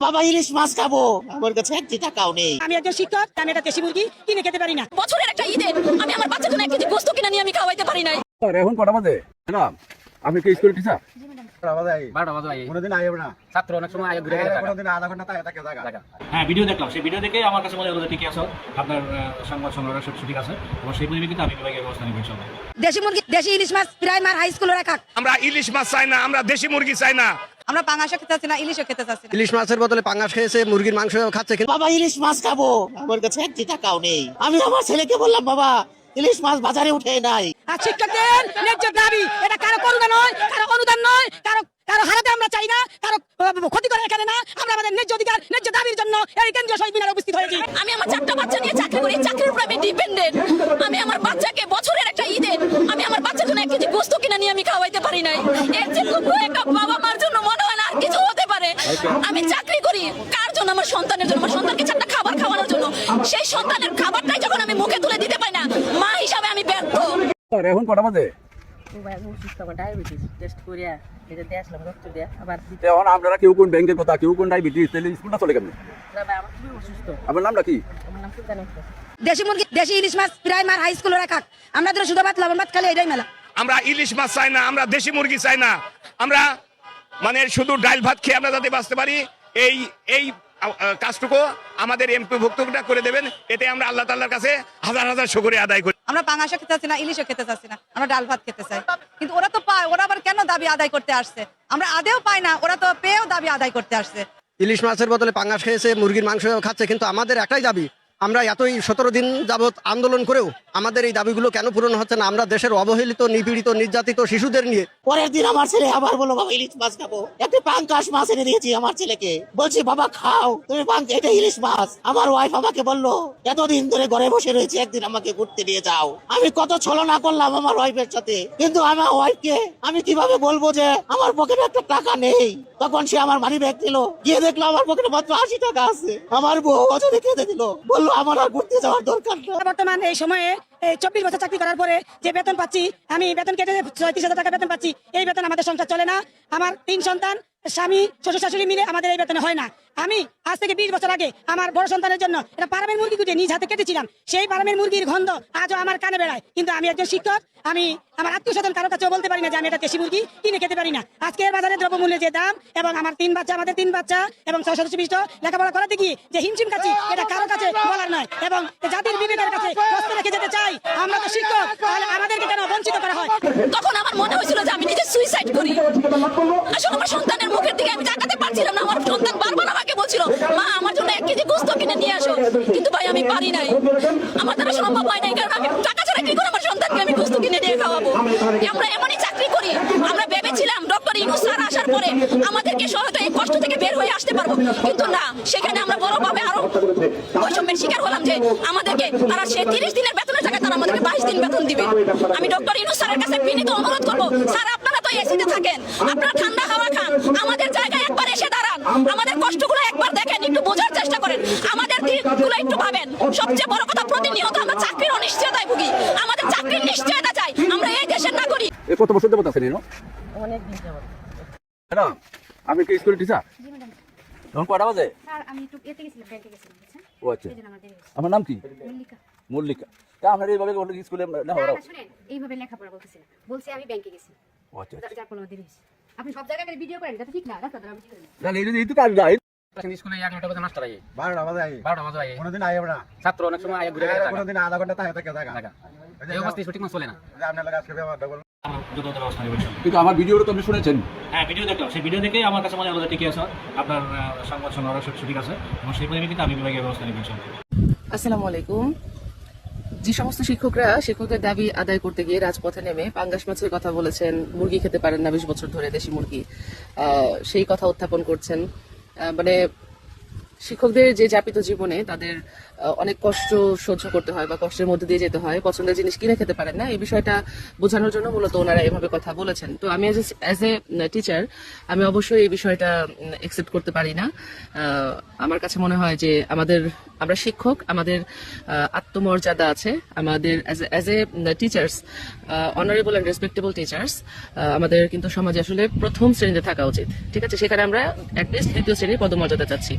বাবা ইলিশ মাছ খাব। আমার কাছে একটি টাকাও নেই। আমি একজন শিক্ষক আমি একটা দেশি মুরগি কিনে খেতে পারি না। বছরের একটা ঈদে আমি আমার বাচ্চার জন্য এক কেজি গোস্ত কিনে নিয়ে আমি খাওয়াইতে পারি না এখন কটা বাজে? না আপনি কি স্কুল টিচার? ছাত্র অনেক সময় ঘুরে আধা ঘণ্টা থাকে হ্যাঁ ভিডিও দেখলাম। সেই ভিডিও দেখে আমার কাছে মনে হলো ঠিকই আছে। আপনার সংবাদ সংগ্রহ সব ঠিক আছে। এবং সেই পরিপ্রেক্ষিতে আমি বিভাগীয় ব্যবস্থা নিব ইনশাল্লাহ দেশি মুরগি দেশি ইলিশ মাছ প্রাইমার হাই স্কুলে রাখা আমরা ইলিশ মাছ চাই না আমরা দেশি মুরগি চাই না। আমরা পাঙাশও খেতে চাচ্ছি না ইলিশও খেতে চাচ্ছি ইলিশ মাছের বদলে পাঙ্গাস খেয়েছে মুরগির মাংস খাচ্ছে বাবা ইলিশ মাছ খাব। আমার কাছে একটি টাকাও নেই। আমি আমার ছেলেকে বললাম বাবা ইলিশ মাছ বাজারে উঠে নাই। শিক্ষকদের ন্যায্য দাবি এটা কারও করুণা নয় অনুদান নয়। কারও কারও হারাতে আমরা চাই না। কারও ক্ষতি করে এখানে না। আমরা আমাদের ন্যায্য অধিকার ন্যায্য দাবির জন্য এই কেন্দ্রীয় শহীদ মিনারে উপস্থিত হয়েছি। আমি আমার চারটা বাচ্চা নিয়ে চাকরি করি। চাকরির উপর আমি ডিপেন্ডেন্ট আমি আমার বাচ্চাকে বছরের একটা ঈদে আমি আমার বাচ্চার জন্য এক কেজি গোস্ত কিনে নিয়ে আমি খাওয়াইতে পারি নাই। এর যে একটা বাবা মার জন্য মনে হয় না আর কিছু হতে পারে। আমি চাকরি করি। কার জন্য? আমার সন্তানের জন্য। আমার সন্তানকে চারটা খাবার খাওয়ানোর জন্য। সেই সন্তানের খাবারটাই যখন আমি মুখে তুলে দিতে পাই না মা হিসাবে আমি ব্যর্থ। আর এখন কটা বাজে? ডায়াবেটিস টেস্ট করিয়া এটা দিয়ে আসলাম রক্ত দিয়ে আবার আপনারা কেউ কোন ব্যাংকের কথা কেউ কোন ডায়াবেটিস তাহলে স্কুলটা চলে কেমন? আমার খুবই অসুস্থ। নামটা কি। দেশি মুরগি দেশি ইলিশ মাছ প্রাইমার হাই স্কুলে আমরা শুধু ভাত লবণ ভাত খালি এটাই মেলা। আমরা ইলিশ মাছ চাই না আমরা দেশি মুরগি চাই না। আমরা মানে শুধু ডাল ভাত খেয়ে আমরা যাতে বাঁচতে পারি এই এই কাজটুকু আমাদের এমপি ভুক্তটা করে দেবেন। এতে আমরা আল্লাহ তাল্লার কাছে হাজার হাজার শুকরে আদায় করি। আমরা পাঙাশও খেতে চাচ্ছি না ইলিশও খেতে চাচ্ছি না আমরা ডাল ভাত খেতে চাই। কিন্তু ওরা তো পায় ওরা আবার কেন দাবি আদায় করতে আসছে? আমরা আদেও পাই না ওরা তো পেয়েও দাবি আদায় করতে আসছে। ইলিশ মাছের বদলে পাঙ্গাস খেয়েছে মুরগির মাংস খাচ্ছে কিন্তু আমাদের একটাই দাবি আমরা এতই সতেরো দিন যাবত আন্দোলন করেও আমাদের এই দাবিগুলো কেন পূরণ হচ্ছে না? আমরা দেশের অবহেলিত, নিপীড়িত, নির্যাতিত শিশুদের নিয়ে পরের দিন আমার ছেলে আবার বলো বাবা, ইলিশ মাছ খাব। একটা পাঙ্কাশ মাছ এনে দিয়েছি আমার ছেলেকে। বলছি, বাবা, খাও। তুমি পাঙ্ক, এটা ইলিশ মাছ। আমার ওয়াইফ আমাকে বলল, এতদিন ধরে ঘরে বসে রয়েছে, একদিন আমাকে ঘুরতে নিয়ে যাও। আমি কত ছলনা করলাম আমার ওয়াইফের সাথে। কিন্তু আমার ওয়াইফকে আমি কীভাবে বলব যে আমার পকেটে একটা টাকা নেই? তখন সে আমার মানি ব্যাগ দিল। গিয়ে দেখল আমার পকেটে মাত্র আশি টাকা আছে। আমার বউ অজরে কেঁদে দিল। বলল আমার আর ঘুরতে যাওয়ার দরকার বর্তমানে এই সময়ে চব্বিশ বছর চাকরি করার পরে যে বেতন পাচ্ছি, আমি বেতন কেটে ছয়ত্রিশ হাজার টাকা বেতন পাচ্ছি, এই বেতন আমাদের সংসার চলে না। আমার তিন সন্তান, স্বামী, শ্বশুর শাশুড়ি মিলে আমাদের এই বেতনে হয় না। আমি আজ থেকে বিশ বছর আগে আমার বড় সন্তানের জন্য একটা পারামের মুরগি কুটে নিজ হাতে কেটেছিলাম। সেই পারামের মুরগির গন্ধ আজও আমার কানে বেড়ায়। কিন্তু আমি একজন শিক্ষক, আমি আমার আত্মীয় স্বজন কারও কাছেও বলতে পারি না যে আমি এটা দেশি মুরগি কিনে খেতে পারি না। আজকে বাজারে দ্রব্যমূল্যের যে দাম এবং আমার তিন বাচ্চা, আমাদের তিন বাচ্চা এবং ছয় সদস্য বিশিষ্ট লেখাপড়া করাতে গিয়ে যে হিমশিম খাচ্ছি, এটা কারও কাছে বলার নয়। এবং জাতির বিবেকের কাছে রেখে যেতে চাই আমরা তো শিক্ষক, তাহলে আমাদেরকে কেন বঞ্চিত করা হয়? তখন আমার মনে হয়েছিল যে আমি নিজে সুইসাইড করি। আসলে আমার সন্তানের মুখের দিকে আমি তাকাতে পারছিলাম না, আমার সন্তান বারবার আমাকে বলছিল, মা, আমার জন্য এক কেজি গোস্ত কিনে নিয়ে আসো। কিন্তু ভাই, আমি পারি নাই। আমার দ্বারা সম্ভব হয় নাই, কারণ আমি টাকা ছাড়া কি করে আমার সন্তানকে আমি গোস্ত কিনে দিয়ে খাওয়াবো? আমরা এমনই চাকরি করি, আমরা ভেবেছিলাম ডক্টর ইনুস স্যার আসার পরে আমাদেরকে সহায়তা এই কষ্ট থেকে বের হয়ে আসতে পারব। কিন্তু না, সেখানে আমরা বড়ভাবে আরও বৈষম্যের শিকার হলাম যে আমাদেরকে তারা সে তিরিশ দিনের বেতনের জায়গায় তারা আমাদেরকে বাইশ দিন বেতন দিবে। আমি ডক্টর ইনুস স্যারের কাছে বিনীত অনুরোধ করব স্যার আপনারা তো এসিতে থাকেন আপনারা ঠান্ডা হাওয়া খান আমাদের জায়গায় একবার এসে দাঁড়ান আমাদের কষ্টগুলো একবার দেখেন একটু বোঝার চেষ্টা করেন আমাদের দিকগুলো একটু ভাবেন। সবচেয়ে বড় কথা প্রতিনিয়ত আমরা চাকরির অনিশ্চয়তায় ভুগি আমাদের চাকরির নিশ্চয়তা চাই আমরা এই দেশের নাগরিক। এ কত বছর আছেন অনেক দিন যাবত। ম্যাডাম আপনি কি স্কুল টিচার? এখন কটা বাজে? স্যার আমি একটু এতে গেছিলাম ব্যাংকে গেছিলাম। ও আচ্ছা। আমার নাম কি? মল্লিকা। মল্লিকা। তা আপনার এইভাবে বলে স্কুলে না, শুনেন এইভাবে লেখাপড়া বলতেছি না। বলছি আমি ব্যাংকে গেছি। ও আচ্ছা যার দেরি হয়েছে। আপনি সব জায়গায় ভিডিও করেন এটা ঠিক না। রাস্তা ভিডিও করেন তাহলে এই যদি এই তো কাজ যায় বাজে বারোটা বাজে আই বারোটা বাজে আই কোনোদিন আইব না ছাত্র অনেক সময় আগে ঘুরে কোনোদিন আধা ঘণ্টা থাকে থাকে। জায়গা এই অবস্থা সঠিক মতো চলে না। আপনার লাগে আজকে ব্যবহার ব্যবস্থা কিন্তু আমার ভিডিওটা তো আপনি শুনেছেন। হ্যাঁ ভিডিও দেখলাম। সেই ভিডিও দেখে আমার কাছে মনে হলো যে ঠিকই আছে। আপনার সংবাদ সংগ্রহ সব ঠিক আছে। এবং সেই পরিপ্রেক্ষিতে আমি বিভাগীয় ব্যবস্থা নিব ইনশাল্লাহ আসসালামু আলাইকুম। যে সমস্ত শিক্ষকরা শিক্ষকদের দাবি আদায় করতে গিয়ে রাজপথে নেমে পাঙ্গাস মাছের কথা বলেছেন মুরগি খেতে পারেন না বিশ বছর ধরে দেশি মুরগি আহ, সেই কথা উত্থাপন করছেন। আহ, মানে শিক্ষকদের যে যাপিত জীবনে তাদের অনেক কষ্ট সহ্য করতে হয় বা কষ্টের মধ্যে দিয়ে যেতে হয়, পছন্দের জিনিস কিনে খেতে পারেন না, এই বিষয়টা বোঝানোর জন্য মূলত ওনারা এভাবে কথা বলেছেন। তো আমি অ্যাজ এ টিচার আমি অবশ্যই এই বিষয়টা একসেপ্ট করতে পারি না। আমার কাছে মনে হয় যে আমাদের, আমরা শিক্ষক, আমাদের আত্মমর্যাদা আছে, আমাদের as a teachers honourable and respectable teachers আমাদের কিন্তু সমাজে আসলে প্রথম শ্রেণীতে থাকা উচিত। ঠিক আছে? সেখানে আমরা অ্যাটলিস্ট দ্বিতীয় শ্রেণির পদমর্যাদা চাচ্ছি।